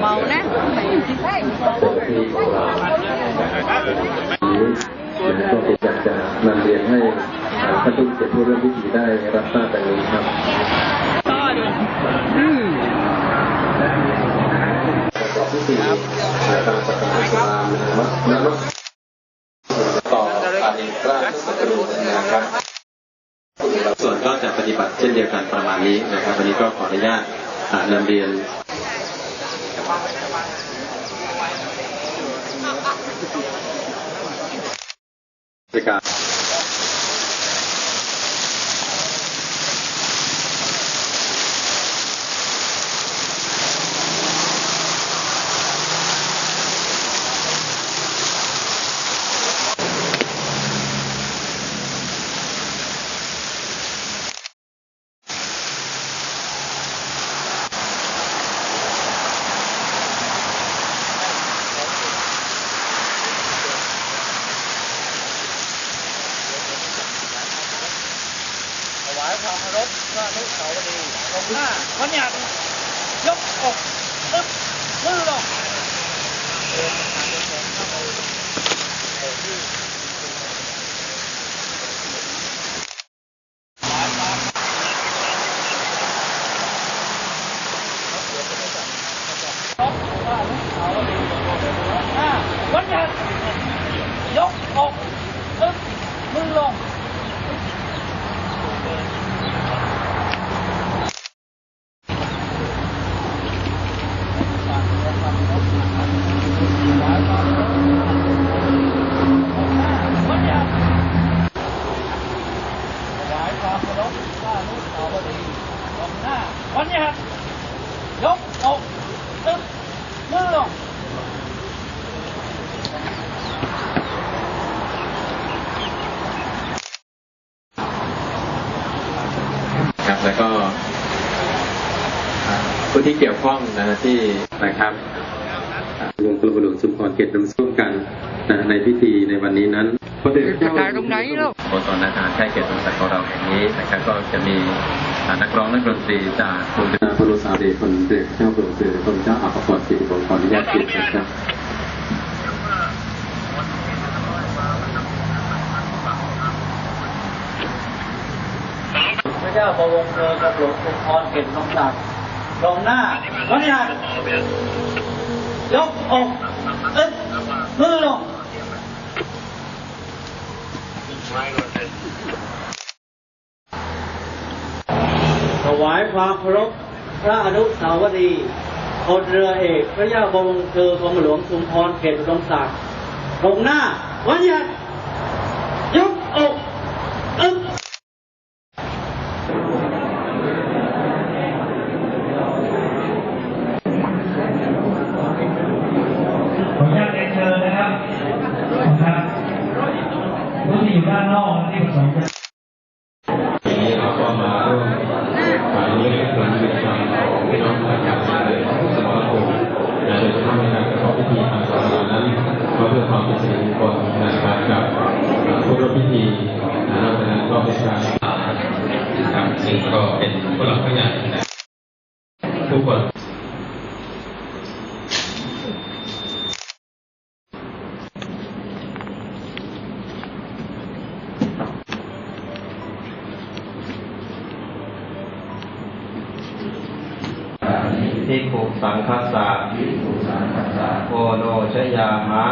เบาๆนะที่เราก็เป็นอยากจะนำเรียนให้ท่านผู้เกียรติผู้ร่วมพิธีได้รับทราบดังนี้ครับประกอบพิธีตามศาสนาอิสลามนะครับต่ออานิราชสกุลนะครับ ส่วนก็จะปฏิบัติเช่นเดียวกันประมาณนี้นะครับวันนี้ก็ขออนุญาตนำเรียนในการารพพระนุสาวรีย์ตรงหน้าวันหยาดยกอกตึ๊บมือลงวันหยัดยกอกตึ๊บมือลง วันหยัดถวายความเคารพพระนุสาวรีย์ตรงหน้าวันหยัดยกอกตึ๊บมือลง ครับแล้วก็อ่า ผู้ที่เกี่ยวข้องนะที่นะครับอ่าวงกลมหลวงชุมพรเกียรตินำร่วมกันนะในพิธีในวันนี้นั้นพระเดชพระเจ้าจะถ่ายตรงไหนเล่าโบสถ์นาการค่ายเกียรติสมศักดิ์ของเราแห่งนี้นะครับก็จะมีอ่านักร้องนักดนตรีจากกรมพระโลสาเดชคนเดชเจ้ากรมเดชคนเจ้าอาภพรศิริผมขออนุญาตเกียรตินะครับพระเจ้าประวงศ์เธอกับหลวงสุพรเกตนงศักดิ์ ตรงหน้าวันหยัดยกอกตึ๊บมือลงถวายความเคารพพระอนุสาวรีย์พลเรือเอกพระยาบรมเธอกรมหลวงชุมพรเขตอุดมศักดิ์ตรงหน้าวันหยัดยกอก ทิกขุสังคัสสะโอโนชยามะ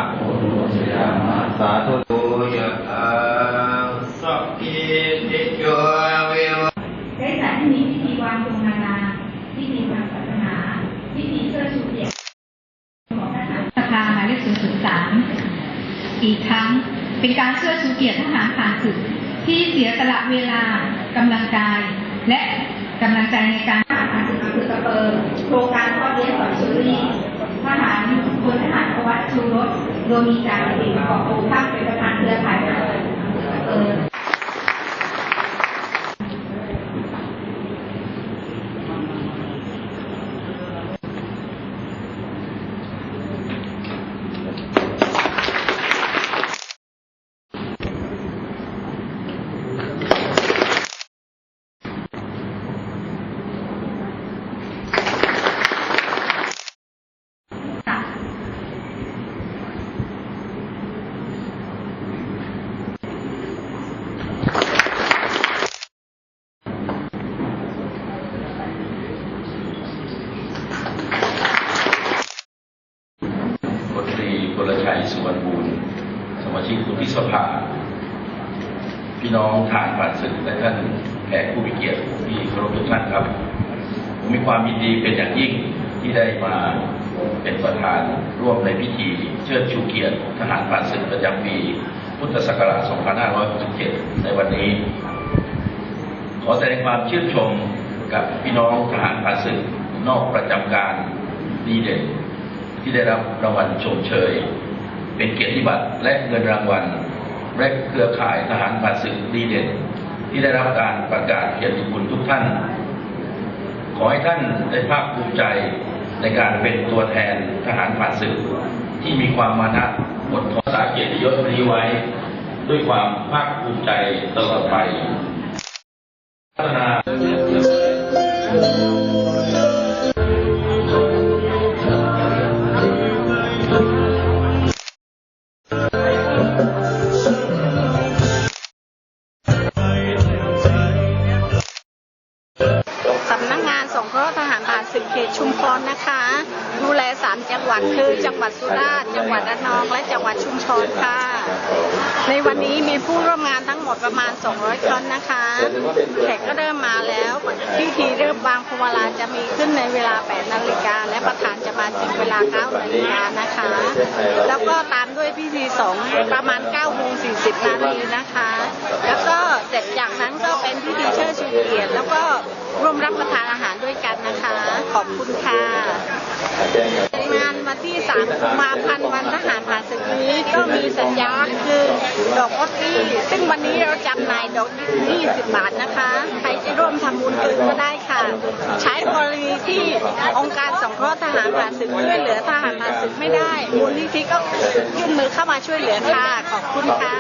สาธุโตยะอังสัพพิติโยวิวได้จัดให้มีพิธีวางพวงมาลาพิธีทางศาสนาพิธีเชิดชูเกียรติของทหารสภาหมายเลข003อีกครั้งเป็นการเชิดชูเกียรติทหารผ่านศึกที่เสียสละเวลากำลังกายและกำลังใจในการผ่านศึกอำเภอสะเปิง โครงการพ่อเลี้ยงสอนชูรีทหารพลทหารประวัติชูรสโดยมีจ่าสิบเกาะโอภาคเป็นประธานเครือข่ายเออสะเปิง ค ษภา พี่น้องทหารผ่านศึกและท่านแขกผู้มีเกียรติที่เคารพทุกท่านครับ ผมมีความยินดีเป็นอย่างยิ่งที่ได้มาเป็นประธานร่วมในพิธีเชิดชูเกียรติทหารผ่านศึกประจำปี พุทธศักราช 2567 ในวันนี้ ขอแสดงความชื่นชมกับพี่น้องทหารผ่านศึกนอกประจำการดีเด่นที่ได้รับรางวัลชมเชย เป็นเกียรติบัตรและเงินรางวัลและเครือข่ายทหารผ่านศึกดีเด่น ที่ได้รับการประกาศเกียรติคุณทุกท่าน ขอให้ท่านได้ภาคภูมิใจในการเป็นตัวแทนทหารผ่านศึกที่มีความมานะอดทนสาเกียรติยศนี้ไว้ ด้วยความภาคภูมิใจตลอดไปพัฒนา ขตชุมพรนะคะ ดูแลสามจังหวัดคือจังหวัดสุราษฎร์จังหวัดระนอง และจังหวัดชุมพรค่ะ ในวันนี้มีผู้ร่วมงานทั้งหมดประมาณ 200 คนนะคะ แขกก็เริ่มมาแล้วพิธีเริ่มวางพวงมาลาจะมีขึ้นในเวลา 8 นาฬิกา และประธานจะมาถึงเวลา 9 นาฬิกานะคะ แล้วก็ตามด้วยพิธีสงประมาณ9โมง40 นาทีนะคะ แล้วก็ เสร็จจากนั้นก็เป็นพิธีเชิดชูเกียรติแล้วก็ร่วมรับประทานอาหารด้วยกันนะคะ ขอบคุณค่ะงานวันที่3กุมภาพันธ์วันทหารผ่านศึกนี้ก็มีสัญญาณคือดอกออตี้ซึ่งวันนี้เราจำหน่ายดอก20 บาทนะคะ ใครจะร่วมทำบุญคืนก็ได้ค่ะ ใช้กรณีที่องค์การสงเคราะห์ทหารผ่านศึกช่วยเหลือทหารผ่านศึกไม่ได้ มูลนิธิก็ยื่นมือเข้ามาช่วยเหลือค่ะ ขอบคุณค่ะ